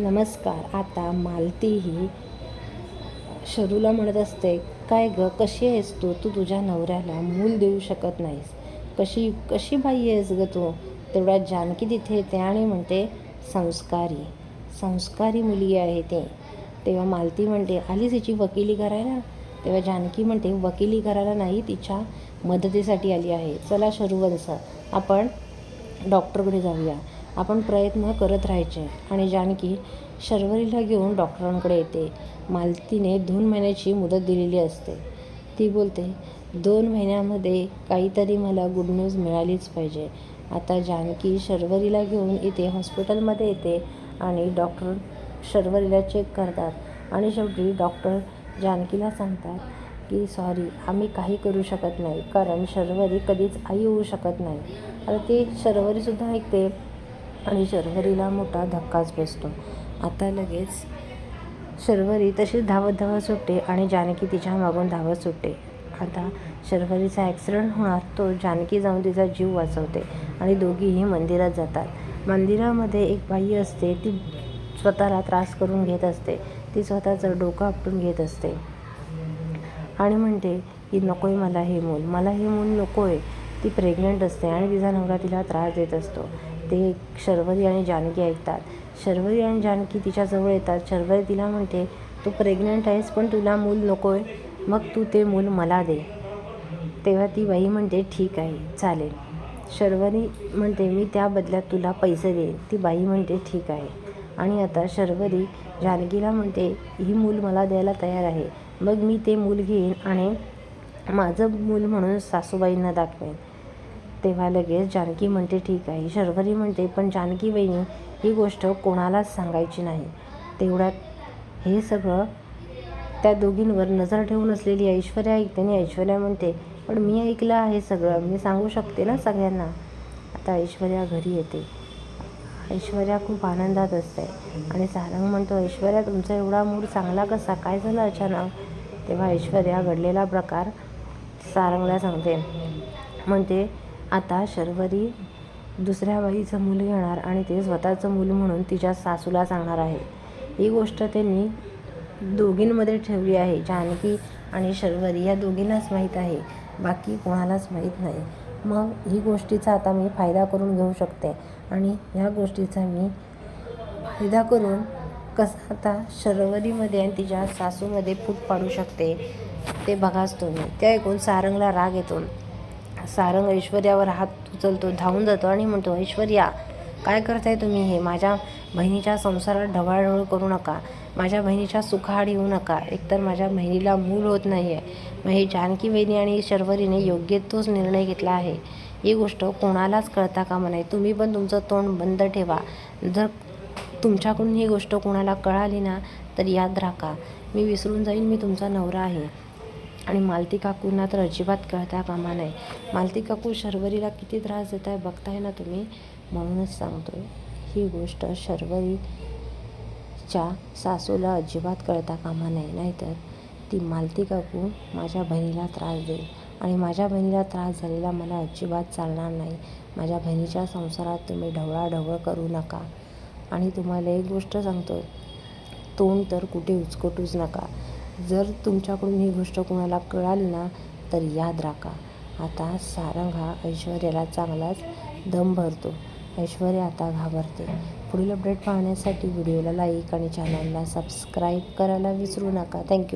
नमस्कार आता मालती ही शरूला म्हणत असते काय ग कशी आहेस तू? तू तुझ्या नवऱ्याला मूल देऊ शकत नाहीस. कशी कशी बाई आहेस ग तू? तेवढ्या जानकी तिथे येते आणि म्हणते संस्कारी संस्कारी मुलगी आहे ते. तेव्हा मालती म्हणते आलीच हिची वकिली करायला? तेव्हा जानकी म्हणते वकिली करायला नाही तिच्या मदतीसाठी आली आहे. चला शरूवंश आपण डॉक्टरकडे जाऊया. आपण प्रयत्न करत राहायचे आणि जानकी शर्वरीला घेऊन डॉक्टरांकडे येते. मालतीने दोन महिन्याची मुदत दिलेली असते. ती बोलते दोन महिन्यामध्ये काहीतरी मला गुड न्यूज मिळालीच पाहिजे. आता जानकी शर्वरीला घेऊन इथे हॉस्पिटलमध्ये येते आणि डॉक्टर शर्वरीला चेक करतात. आणि शेवटी डॉक्टर जानकीला सांगतात की सॉरी आम्ही काही करू शकत नाही कारण शर्वरी कधीच आई होऊ शकत नाही. आता ते शर्वरीसुद्धा ऐकते. आणि शर्वरीला मोठा धक्काच बसतो. आता लगेच शर्वरी तशीच धावत धावत सुटते आणि जानकी तिच्या मागून धावत सुटते. आता शर्वरीचा ॲक्सिडेंट होणार तो जानकी जाऊन तिचा जीव वाचवते आणि दोघीही मंदिरात जातात. मंदिरामध्ये एक बाई असते ती स्वतःला त्रास करून घेत असते. ती स्वतःचं डोकं आपटून घेत असते. आणि म्हणते की नको आहे मला हे मूल. मला हे मूल नको आहे ती प्रेग्नंट असते आणि तिचा नवरा तिला त्रास देत असतो. ते शर्वरी आणि जानकी ऐकतात. शर्वरी आणि जानकी तिच्याजवळ येतात. शर्वरी तिला म्हणते तू प्रेग्नंट आहेस पण तुला मूल नको आहे मग तू ते मूल मला दे. तेव्हा ती बाई म्हणते ठीक आहे चालेल. शर्वरी म्हणते मी त्या बदल्यात तुला पैसे देईन. ती बाई म्हणते ठीक आहे. आणि आता शर्वरी जानकीला म्हणते ही मूल मला द्यायला तयार आहे. मग मी ते मूल घेईन आणि माझं मूल म्हणून सासूबाईंना दाखवेन. तेव्हा लगेच जानकी म्हणते ठीक आहे. शर्वरी म्हणते पण जानकी वहिनी ही गोष्ट कोणालाच सांगायची नाही. तेवढ्यात हे सगळं त्या दोघींवर नजर ठेवून असलेली ऐश्वर्या ऐकते आणि ऐश्वर्या म्हणते पण मी ऐकलं आहे सगळं. मी सांगू शकते ना सगळ्यांना? आता ऐश्वर्या घरी येते. ऐश्वर्या खूप आनंदात असते आणि सारंग म्हणतो ऐश्वर्या तुमचा एवढा मूड चांगला कसा? काय झालं अचानक? तेव्हा ऐश्वर्या घडलेला प्रकार सारंगला सांगते. म्हणते आता शर्वरी दुसऱ्या बाईचं मूल घेणार आणि ते स्वतःचं मूल म्हणून तिच्या सासूला सांगणार आहे. ही गोष्ट त्यांनी दोघींमध्ये ठेवली आहे. जानकी आणि शर्वरी या दोघींनाच माहीत आहे. बाकी कोणालाच माहीत नाही. मग ही गोष्टीचा आता मी फायदा करून घेऊ शकते आणि ह्या गोष्टीचा मी फायदा करून कसं आता शर्वरीमध्ये आणि तिच्या सासूमध्ये फूट पाडू शकते ते बघाच तुम्ही. ते ऐकून सारंगला राग येतो. सारंग ऐश्वर्यावर हात उचलतो धावून जातो आणि म्हणतो ऐश्वर्या काय करताय तुम्ही हे? माझ्या बहिणीच्या संसारात ढवळाढवळ करू नका. माझ्या बहिणीच्या सुखाआड येऊ नका. एकतर माझ्या बहिणीला मूल होत नाही आहे मग हे जानकी बहिणी आणि शर्वरीने योग्य तोच निर्णय घेतला आहे. ही गोष्ट कोणालाच कळता कामा नाही तुम्ही पण तुमचं तोंड बंद ठेवा. जर तुमच्याकडून ही गोष्ट कोणाला कळाली ना तर याद राखा. मी विसरून जाईन. मी तुमचा नवरा आहे. आणि मालती काकूंना तर अजिबात कळता कामा नाही मालती काकू शर्वरीला किती त्रास देत आहे बघताय ना तुम्ही? म्हणूनच सांगतो ही गोष्ट शर्वरीच्या सासूला अजिबात कळता कामा नाही नाहीतर ती मालती काकू माझ्या बहिणीला त्रास देईल. आणि माझ्या बहिणीला त्रास झालेला मला अजिबात चालणार नाही. माझ्या बहिणीच्या संसारात तुम्ही ढवळाढवळ करू नका. आणि तुम्हाला एक गोष्ट सांगतो तोंड तर कुठे उचकटूच नका. जर तुमच्याकडून ही गोष्ट कोणाला कळाली ना तर याद राखा. आता सारंग हा ऐश्वर्याला चांगलाच दम भरतो. ऐश्वर्या आता घाबरते. पुढील अपडेट पाहण्यासाठी व्हिडिओला लाईक आणि चॅनलला सबस्क्राईब करायला विसरू नका. थँक्यू